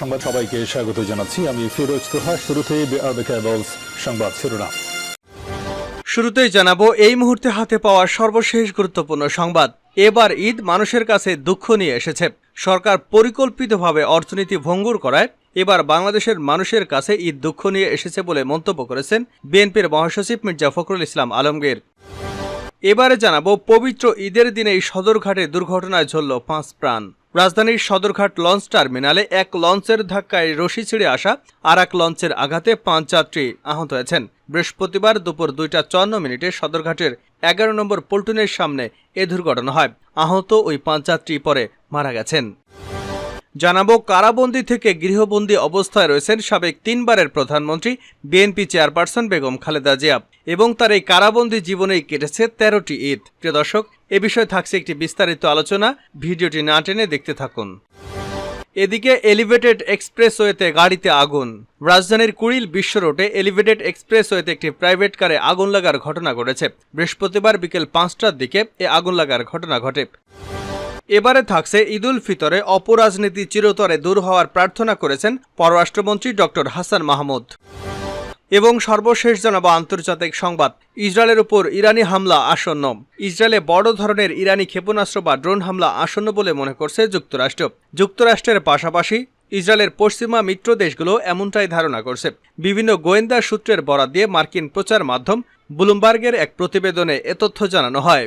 সংবাদ সবাইকে স্বাগত জানাচ্ছি। আমি ফিরোজ তোহা। কেবলস সংবাদ শিরোনাম। শুরুতেই জানাব, এই মুহূর্তে হাতে পাওয়া সর্বশেষ গুরুত্বপূর্ণ সংবাদ। এবার ঈদ মানুষের কাছে দুঃখ নিয়ে এসেছে। সরকার পরিকল্পিতভাবে অর্থনীতি ভঙ্গুর করায় এবার বাংলাদেশের মানুষের কাছে ঈদ দুঃখ নিয়ে এসেছে বলে মন্তব্য করেছেন বিএনপির মহাসচিব মির্জা ফখরুল ইসলাম আলমগীর। এবারে জানাব, পবিত্র ঈদের দিনেই সদরঘাটে দুর্ঘটনায় ঝরল পাঁচ প্রাণ। রাজধানীর সদরঘাট লঞ্চ টার্মিনালে এক লঞ্চের ধাক্কায় রশি ছিঁড়ে আসা আর এক লঞ্চের আঘাতে পাঁচ যাত্রী আহত হয়েছেন। বৃহস্পতিবার দুপুর দুইটা চুয়ান্ন মিনিটে সদরঘাটের এগারো নম্বর পল্টনের সামনে এ দুর্ঘটনা হয়। আহত ওই পাঁচ যাত্রী পরে মারা গেছেন। জানাব কারাবন্দী থেকে গৃহবন্দী অবস্থায় রয়েছেন সাবেক তিনবারের প্রধানমন্ত্রী, বিএনপি চেয়ারপারসন বেগম খালেদা জিয়া এবং তার এই কারাবন্দী জীবনেই কেটেছে তেরোটি ঈদ। প্রিয় দর্শক, এ বিষয়ে থাকছে একটি বিস্তারিত আলোচনা। ভিডিওটি না টেনে দেখতে থাকুন। এদিকে এলিভেটেড এক্সপ্রেসওয়েতে গাড়িতে আগুন। রাজধানীর কুড়িল বিশ্ব রোডে এলিভেটেড এক্সপ্রেসওয়েতে একটি প্রাইভেট কারে আগুন লাগার ঘটনা ঘটেছে। বৃহস্পতিবার বিকেল পাঁচটার দিকে এ আগুন লাগার ঘটনা ঘটে। এবারে থাকছে ঈদুল ফিতরে অপরাজনীতি চিরতরে দূর হওয়ার প্রার্থনা করেছেন পররাষ্ট্রমন্ত্রী ডক্টর হাসান মাহমুদ। এবং সর্বশেষ জানাব আন্তর্জাতিক সংবাদ। ইসরায়েলের উপর ইরানি হামলা আসন্ন। ইসরায়েলে বড় ধরনের ইরানি ক্ষেপণাস্ত্র বা ড্রোন হামলা আসন্ন বলে মনে করছে যুক্তরাষ্ট্র। যুক্তরাষ্ট্রের পাশাপাশি ইসরায়েলের পশ্চিমা মিত্র দেশগুলো এমনটাই ধারণা করছে। বিভিন্ন গোয়েন্দা সূত্রের বরাদ দিয়ে মার্কিন প্রচার মাধ্যম ব্লুমবার্গের এক প্রতিবেদনে এ তথ্য জানানো হয়।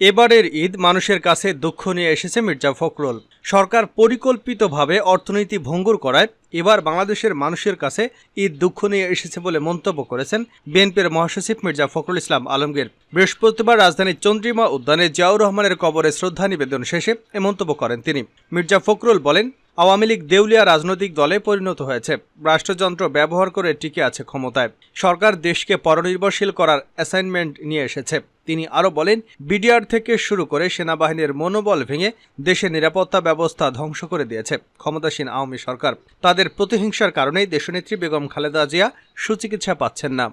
এবারের ঈদ মানুষের কাছে দুঃখ নিয়ে এসেছে মির্জা ফখরুল। সরকার পরিকল্পিতভাবে অর্থনীতি ভঙ্গুর করায় এবার বাংলাদেশের মানুষের কাছে ঈদ দুঃখ নিয়ে এসেছে বলে মন্তব্য করেছেন বিএনপির মহাসচিব মির্জা ফখরুল ইসলাম আলমগীর। বৃহস্পতিবার রাজধানীর চন্দ্রিমা উদ্যানে জিয়াউর রহমানের কবরে শ্রদ্ধা নিবেদন শেষে এ মন্তব্য করেন তিনি। মির্জা ফখরুল বলেন আওয়ামী লীগ দেউলিয়া রাজনৈতিক দলে পরিণত হয়েছে। রাষ্ট্রযন্ত্র ব্যবহার করে টিকে আছে ক্ষমতায়। সরকার দেশকে পরনির্ভরশীল করার অ্যাসাইনমেন্ট নিয়ে এসেছে। তিনি আরও বলেন, বিডিআর থেকে শুরু করে সেনাবাহিনীর মনোবল ভেঙে দেশের নিরাপত্তা ব্যবস্থা ধ্বংস করে দিয়েছে ক্ষমতাসীন আওয়ামী সরকার। তাদের প্রতিহিংসার কারণেই দেশনেত্রী বেগম খালেদা জিয়া সুচিকিৎসা পাচ্ছেন না।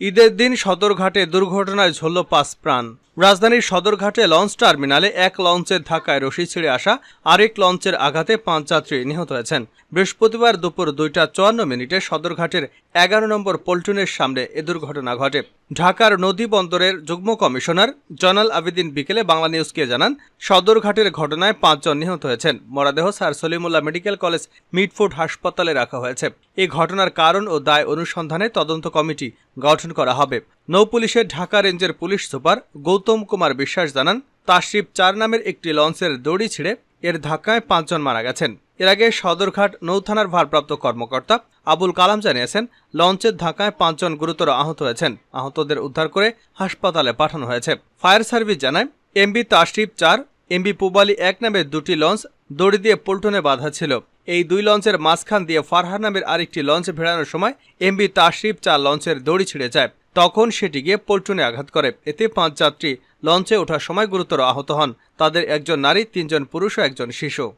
ঈদের দিন সদরঘাটে দুর্ঘটনায় ঝরল পাঁচ প্রাণ। রাজধানীর সদরঘাটে লঞ্চ টার্মিনালে এক লঞ্চের ধাক্কায় রশি ছিঁড়ে আসা আরেক লঞ্চের আঘাতে পাঁচ যাত্রী নিহত হয়েছেন। বৃহস্পতিবার দুপুর দুইটা চুয়ান্ন মিনিটে সদরঘাটের এগারো নম্বর পল্টনের সামনে এ দুর্ঘটনা ঘটে। ঢাকার নদী বন্দরের যুগ্ম কমিশনার জনাল আবেদিন বিকেলে বাংলা নিউজকে জানান, সদরঘাটের ঘটনায় পাঁচজন নিহত হয়েছেন। মরাদেহ sir Salimullah medical college Mitford হাসপাতালে রাখা হয়েছে। এই ঘটনার কারণ ও দায় অনুসন্ধানে তদন্ত কমিটি গঠন করা হবে। নৌ পুলিশের ঢাকা রেঞ্জের পুলিশ সুপার গৌতম কুমার বিশ্বাস জানান তাশরিফ চার নামের একটি লঞ্চের দড়ি ছিঁড়ে এর ধাক্কায় পাঁচজন মারা গেছেন। এর আগে সদরঘাট নৌথানার ভারপ্রাপ্ত কর্মকর্তা আবুল কালাম জানিয়েছেন, লঞ্চের ধাক্কায় পাঁচজন গুরুতর আহত হয়েছেন। আহতদের উদ্ধার করে হাসপাতালে পাঠানো হয়েছে। ফায়ার সার্ভিস জানায়, এমবি তাশরিফ চার, এমবি পুবালি এক নামের দুটি লঞ্চ দড়ি দিয়ে পল্টনে বাঁধা ছিল। এই দুই লঞ্চের মাঝখান দিয়ে ফারহার নামের আরেকটি লঞ্চ ভেড়ানোর সময় এমবি তাশরিফ চার লঞ্চের দড়ি ছিঁড়ে যায়। তখন সেটি গিয়ে পল্টনে আঘাত করে। এতে পাঁচ যাত্রী লঞ্চে ওঠার সময় গুরুতর আহত হন। তাদের একজন নারী, তিনজন পুরুষ ও একজন শিশু।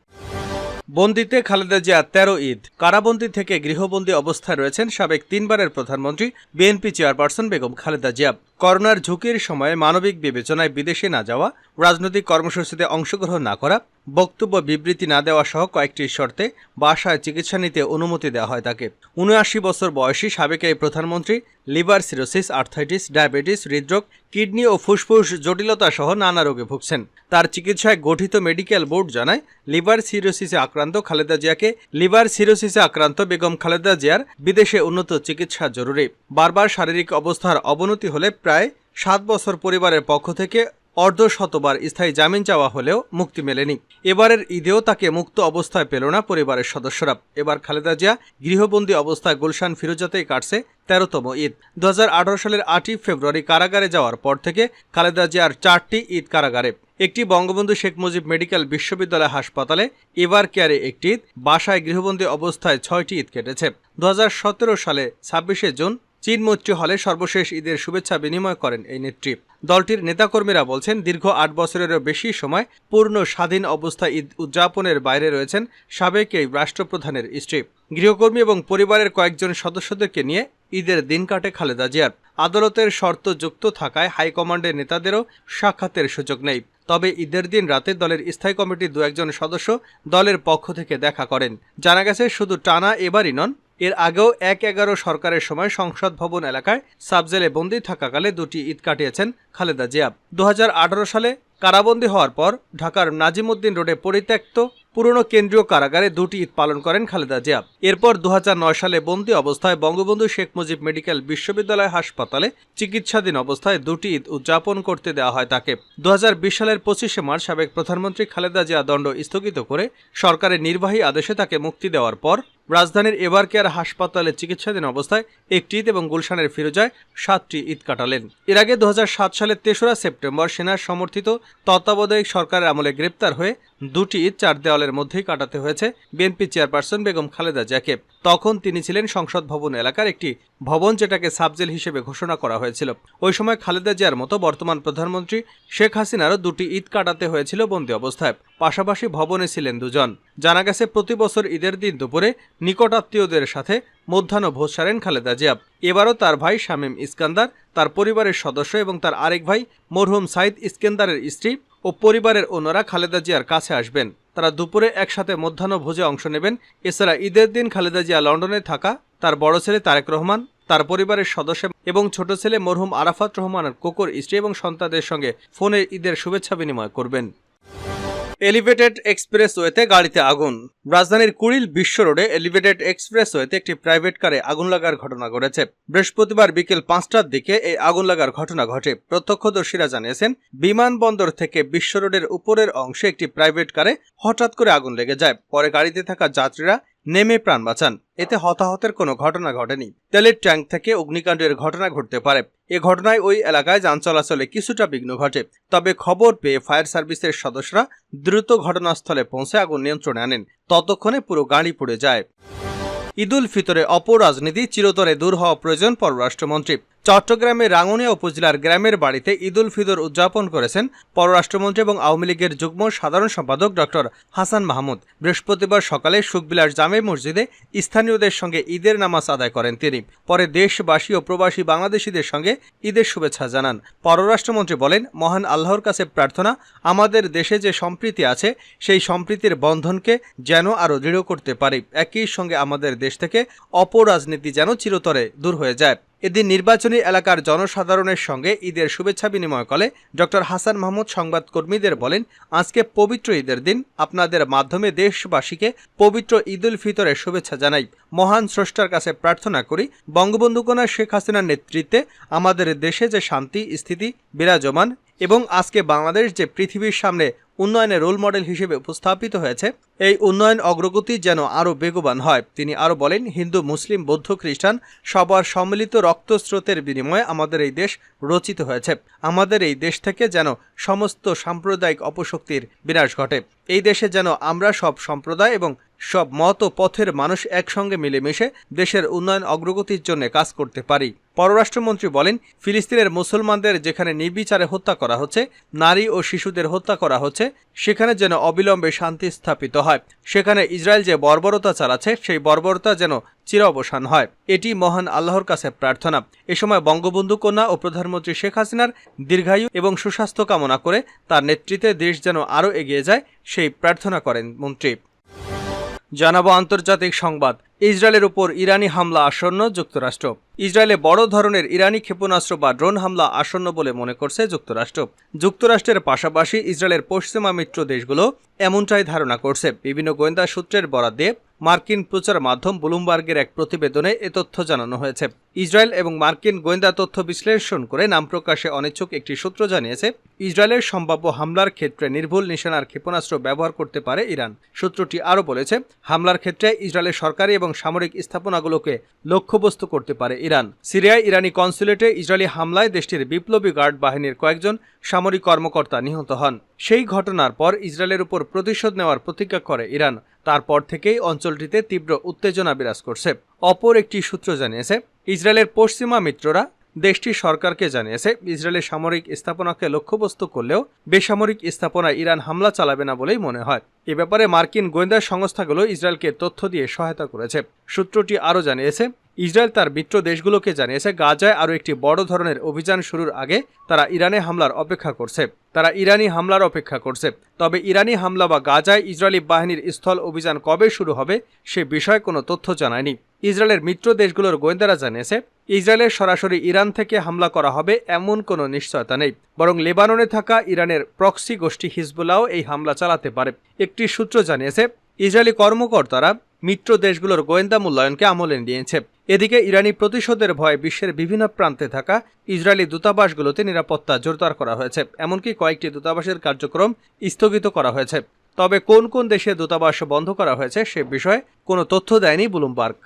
বন্দিতে খালেদা জিয়া তেরো ঈদ। কারাবন্দি থেকে গৃহবন্দী অবস্থায় রয়েছেন সাবেক তিনবারের প্রধানমন্ত্রী, বিএনপি চেয়ারপারসন বেগম খালেদা জিয়া। করোনার ঝুঁকির সময়ে মানবিক বিবেচনায় বিদেশে না যাওয়া, রাজনৈতিক কর্মসূচিতে অংশগ্রহণ না করা বক্তব্য বিবৃতি না দেওয়া সহ কয়েকটি শর্তে বাসায় চিকিৎসা নিতে অনুমতি দেওয়া হয় তাকে। উনআশি বছর বয়সী সাবেক এই প্রধানমন্ত্রী লিভার সিরোসিস, আর্থাইটিস, ডায়াবেটিস, হৃদরোগ, কিডনি ও ফুসফুস জটিলতা সহ নানা রোগে ভুগছেন। তার চিকিৎসায় গঠিত মেডিকেল বোর্ড জানায়, লিভার সিরোসিসে আক্রান্ত খালেদা জিয়াকে লিভার সিরোসিসে আক্রান্ত বেগম খালেদা জিয়ার বিদেশে উন্নত চিকিৎসা জরুরি। বারবার শারীরিক অবস্থার অবনতি হলে প্রায় সাত বছর পরিবারের পক্ষ থেকে অর্ধ শতবার স্থায়ী জামিন চাওয়া হলেও মুক্তি মেলেনি। এবারের ঈদেও তাকে মুক্ত অবস্থায় পেল না পরিবারের সদস্যরা। এবার খালেদা জিয়া গৃহবন্দী অবস্থায় গুলশান ফিরোজাতেই কাটছে তেরোতম ঈদ। দু হাজার আঠারো সালের আটই ফেব্রুয়ারি কারাগারে যাওয়ার পর থেকে খালেদা জিয়ার চারটি ঈদ কারাগারে। একটি বঙ্গবন্ধু শেখ মুজিব মেডিকেল বিশ্ববিদ্যালয় হাসপাতালে এবার কেয়ারে একটি ঈদ। বাসায় গৃহবন্দী অবস্থায় ছয়টি ঈদ কেটেছে। দু হাজার সতেরো সালে ছাব্বিশে জুন চীন মৈত্রী হলে সর্বশেষ ঈদের শুভেচ্ছা বিনিময় করেন এই নেত্রী। দলটির নেতাকর্মীরা বলছেন, দীর্ঘ আট বছরেরও বেশি সময় পূর্ণ স্বাধীন অবস্থা ঈদ উদযাপনের বাইরে রয়েছেন সাবেক এই রাষ্ট্রপ্রধানের স্ত্রী। গৃহকর্মী এবং পরিবারের কয়েকজন সদস্যদেরকে নিয়ে ঈদের দিন কাটে খালেদা জিয়ার। আদালতের শর্ত যুক্ত থাকায় হাইকমান্ডের নেতাদেরও সাক্ষাতের সুযোগ নেই। তবে ঈদের দিন রাতে দলের স্থায়ী কমিটির দু একজন সদস্য দলের পক্ষ থেকে দেখা করেন। জানা গেছে, শুধু টানা এবারই নন এর আগেও এক এগারো সরকারের সময় সংসদ ভবন এলাকায় সাবজেলে বন্দী থাকাকালে দুটি ঈদ কাটিয়েছেন খালেদা জিয়া। দু সালে কারাবন্দী হওয়ার পর ঢাকার নাজিমুদ্দিন রোডে পরিত্যক্ত পুরনো কেন্দ্রীয় কারাগারে দুটি ঈদ পালন করেন খালেদা জিয়া। এরপর দু হাজার নয় সালে বন্দী অবস্থায় বঙ্গবন্ধু শেখ মুজিব মেডিকেল বিশ্ববিদ্যালয় হাসপাতালে চিকিৎসাধীন অবস্থায় দুটি ঈদ উদযাপন করতে দেওয়া হয় তাকে। দুহাজার বিশ সালের পঁচিশে মার্চ সাবেক প্রধানমন্ত্রী খালেদা জিয়া দণ্ড স্থগিত করে সরকারের নির্বাহী আদেশে তাকে মুক্তি দেওয়ার পর রাজধানীর এবার কেয়ার হাসপাতালে চিকিৎসাধীন অবস্থায় একটি ঈদ এবং গুলশানের ফিরোজায় সাতটি ঈদ কাটালেন। এর আগে দু হাজার সাত সালের তেসরা সেপ্টেম্বর সেনার সমর্থিত তত্ত্বাবধায়ক সরকারের আমলে গ্রেপ্তার হয়ে দুটি ঈদ চার দেওয়ালের মধ্যেই কাটাতে হয়েছে বিএনপি চেয়ারপারসন বেগম খালেদা জিয়াকে। তখন তিনি ছিলেন সংসদ ভবন এলাকার একটি ভবন যেটাকে সাবজেল হিসেবে ঘোষণা করা হয়েছিল। ওই সময় খালেদা জিয়ার মতো বর্তমান প্রধানমন্ত্রী শেখ হাসিনারও দুটি ঈদ কাটাতে হয়েছিল বন্দী অবস্থায়। পাশাপাশি ভবনে ছিলেন দুজন। জানা গেছে, প্রতি বছর ঈদের দিন দুপুরে নিকটাত্মীয়দের সাথে মধ্যাহ্ন ভোজ সারেন খালেদা জিয়া। এবারও তার ভাই শামীম ইস্কান্দার, তার পরিবারের সদস্য এবং তার আরেক ভাই মরহুম সাইদ ইস্কেন্দারের স্ত্রী ও পরিবারের অন্যরা খালেদা জিয়ার কাছে আসবেন। তারা দুপুরে একসাথে মধ্যাহ্ন ভোজে অংশ নেবেন। এছাড়া ঈদের দিন খালেদা জিয়া লন্ডনে থাকা, তার বড় ছেলে তারেক রহমান, তার পরিবারের সদস্য এবং ছোট ছেলে মরহুম আরাফাত রহমানের কোকর, স্ত্রী এবং সন্তানদের সঙ্গে ফোনে ঈদের শুভেচ্ছা বিনিময় করবেন। এলিভেটেড এক্সপ্রেসওয়েতে গাড়িতে আগুন। রাজধানীর কুড়িল বিশ্ব রোডে এলিভেটেড এক্সপ্রেসওয়েতে একটি প্রাইভেট কারে আগুন লাগার ঘটনা ঘটেছে। বৃহস্পতিবার বিকেল পাঁচটার দিকে এই আগুন লাগার ঘটনা ঘটে। প্রত্যক্ষদর্শীরা জানিয়েছেন, বিমানবন্দর থেকে বিশ্ব রোডের উপরের অংশে একটি প্রাইভেট কারে হঠাৎ করে আগুন লেগে যায়। পরে গাড়িতে থাকা যাত্রীরা নেমে প্রাণ বাঁচান। এতে হতাহতের কোনো ঘটনা ঘটেনি। তেলের ট্যাঙ্ক থেকে অগ্নিকাণ্ডের ঘটনা ঘটতে পারে। এ ঘটনায় ওই এলাকায় যান চলাচলে কিছুটা বিঘ্ন ঘটে। তবে খবর পেয়ে ফায়ার সার্ভিসের সদস্যরা দ্রুত ঘটনাস্থলে পৌঁছে আগুন নিয়ন্ত্রণে আনেন। ততক্ষণে পুরো গাড়ি পুড়ে যায়। ঈদুল ফিতরে অপরাজনীতি চিরতরে দূর হওয়া প্রয়োজন পররাষ্ট্রমন্ত্রী চট্টগ্রামের রাঙ্গুনিয়া উপজেলার গ্রামের বাড়িতে ঈদুল ফিতর উদযাপন করেছেন পররাষ্ট্রমন্ত্রী এবং আওয়ামী লীগের যুগ্ম সাধারণ সম্পাদক ডক্টর হাসান মাহমুদ। বৃহস্পতিবার সকালে সুখবিলাস জামে মসজিদে স্থানীয়দের সঙ্গে ঈদের নামাজ আদায় করেন তিনি। পরে দেশবাসী ও প্রবাসী বাংলাদেশিদের সঙ্গে ঈদের শুভেচ্ছা জানান। পররাষ্ট্রমন্ত্রী বলেন, মহান আল্লাহর কাছে প্রার্থনা, আমাদের দেশে যে সম্প্রীতি আছে, সেই সম্প্রীতির বন্ধনকে যেন আরও দৃঢ় করতে পারি। একই সঙ্গে আমাদের দেশ থেকে অপরাজনীতি যেন চিরতরে দূর হয়ে যায়। এদিন নির্বাচনী এলাকার জনসাধারণের সঙ্গে ঈদের শুভেচ্ছা বিনিময় করে ডক্টর হাসান মাহমুদ সংবাদকর্মীদের বলেন, আজকে পবিত্র ঈদের দিন। আপনাদের মাধ্যমে দেশবাসীকে পবিত্র ঈদুল ফিতরের শুভেচ্ছা জানাই। মহান স্রষ্টার কাছে প্রার্থনা করি, বঙ্গবন্ধু কন্যা শেখ হাসিনার নেতৃত্বে আমাদের দেশে যে শান্তি, স্থিতি, বিরাজমান এবং আজকে বাংলাদেশ যে পৃথিবীর সামনে উন্নয়নের রোল মডেল হিসেবে উপস্থাপিত হয়েছে, এই উন্নয়ন অগ্রগতি যেন আরও বেগবান হয়। তিনি আরও বলেন, হিন্দু, মুসলিম, বৌদ্ধ, খ্রিস্টান সবার সম্মিলিত রক্তস্রোতের বিনিময়ে আমাদের এই দেশ রচিত হয়েছে। আমাদের এই দেশ থেকে যেন সমস্ত সাম্প্রদায়িক অপশক্তির বিনাশ ঘটে। এই দেশে যেন আমরা সব সম্প্রদায় এবং সব মত ও পথের মানুষ একসঙ্গে মিলেমিশে দেশের উন্নয়ন অগ্রগতির জন্য কাজ করতে পারি। পররাষ্ট্রমন্ত্রী বলেন, ফিলিস্তিনের মুসলমানদের যেখানে নির্বিচারে হত্যা করা হচ্ছে, নারী ও শিশুদের হত্যা করা হচ্ছে, সেখানে যেন অবিলম্বে শান্তি স্থাপিত হয়। সেখানে ইসরায়েল যে বর্বরতা চালাচ্ছে, সেই বর্বরতা যেন চির অবসান হয়। এটি মহান আল্লাহর কাছে প্রার্থনা। এ সময় বঙ্গবন্ধু কন্যা ও প্রধানমন্ত্রী শেখ হাসিনার দীর্ঘায়ু এবং সুস্বাস্থ্য কামনা করে তার নেতৃত্বে দেশ যেন আরও এগিয়ে যায়, সেই প্রার্থনা করেন মন্ত্রী। জানাব আন্তর্জাতিক সংবাদ। ইসরায়েলের উপর ইরানি হামলা আসন্ন যুক্তরাষ্ট্র। ইসরায়েলে বড় ধরনের ইরানি ক্ষেপণাস্ত্র বা ড্রোন হামলা আসন্ন বলে মনে করছে যুক্তরাষ্ট্র। যুক্তরাষ্ট্রের পাশাপাশি ইসরায়েলের পশ্চিমা মিত্র দেশগুলো এমনটাই ধারণা করছে। বিভিন্ন গোয়েন্দা সূত্রের বরাদ দিয়ে মার্কিন প্রচার মাধ্যম ব্লুমবার্গের এক প্রতিবেদনে এ তথ্য জানানো হয়েছে। ইসরায়েল এবং মার্কিন গোয়েন্দা তথ্য বিশ্লেষণ করে নাম প্রকাশে অনিচ্ছুক একটি সূত্র জানিয়েছে, ইসরায়েলের সম্ভাব্য হামলার ক্ষেত্রে নির্ভুল নিশানার ক্ষেপণাস্ত্র ব্যবহার করতে পারে ইরান। সূত্রটি আরও বলেছে, হামলার ক্ষেত্রে ইসরায়েলের সরকারি এবং সামরিক স্থাপনাগুলোকে লক্ষ্যবস্তু করতে পারে ইরান। সিরিয়ায় ইরানি কনসুলেটে ইসরায়েলি হামলায় দেশটির বিপ্লবী গার্ড বাহিনীর কয়েকজন সামরিক কর্মকর্তা নিহত হন। সেই ঘটনার পর ইসরায়েলের উপর প্রতিশোধ নেওয়ার প্রতিজ্ঞা করে ইরান। তারপর থেকেই অঞ্চলটিতে তীব্র উত্তেজনা বিরাজ করছে। অপর একটি সূত্র জানিয়েছে, ইসরায়েলের পশ্চিমা মিত্ররা দেশটির সরকারকে জানিয়েছে, ইসরায়েলের সামরিক স্থাপনাকে লক্ষ্যবস্তু করলেও বেসামরিক স্থাপনায় ইরান হামলা চালাবে না বলেই মনে হয়। এ ব্যাপারে মার্কিন গোয়েন্দা সংস্থাগুলো ইসরায়েলকে তথ্য দিয়ে সহায়তা করেছে। সূত্রটি আরও জানিয়েছে, ইসরায়েল তার মিত্র দেশগুলোকে জানিয়েছে, গাজায় আরও একটি বড় ধরনের অভিযান শুরুর আগে তারা ইরানে হামলার অপেক্ষা করছে। তারা ইরানি হামলার অপেক্ষা করছে। তবে ইরানি হামলা বা গাজায় ইসরায়েলি বাহিনীর স্থল অভিযান কবে শুরু হবে সে বিষয়ে কোনো তথ্য জানায়নি। ইসরায়েলের মিত্র দেশগুলোর গোয়েন্দারা জানিয়েছে ইসরায়েলের সরাসরি ইরান থেকে হামলা করা হবে এমন কোনো নিশ্চয়তা নেই। বরং লেবাননে থাকা ইরানের প্রক্সি গোষ্ঠী হিজবুল্লাও এই হামলা চালাতে পারে। একটি সূত্র জানিয়েছে, ইসরায়েলি কর্মকর্তারা মিত্র দেশগুলোর গোয়েন্দা মূল্যায়নকে আমলে নিয়েছে। এদিকে ইরানি প্রতিশোধের ভয়ে বিশ্বের বিভিন্ন প্রান্তে থাকা ইসরায়েলি দূতাবাসগুলোতে নিরাপত্তা জোরদার করা হয়েছে। এমনকি কয়েকটি দূতাবাসের কার্যক্রম স্থগিত করা হয়েছে। তবে কোন কোন দেশে দূতাবাস বন্ধ করা হয়েছে সে বিষয়ে কোনো তথ্য দেয়নি ব্লুমবার্গ।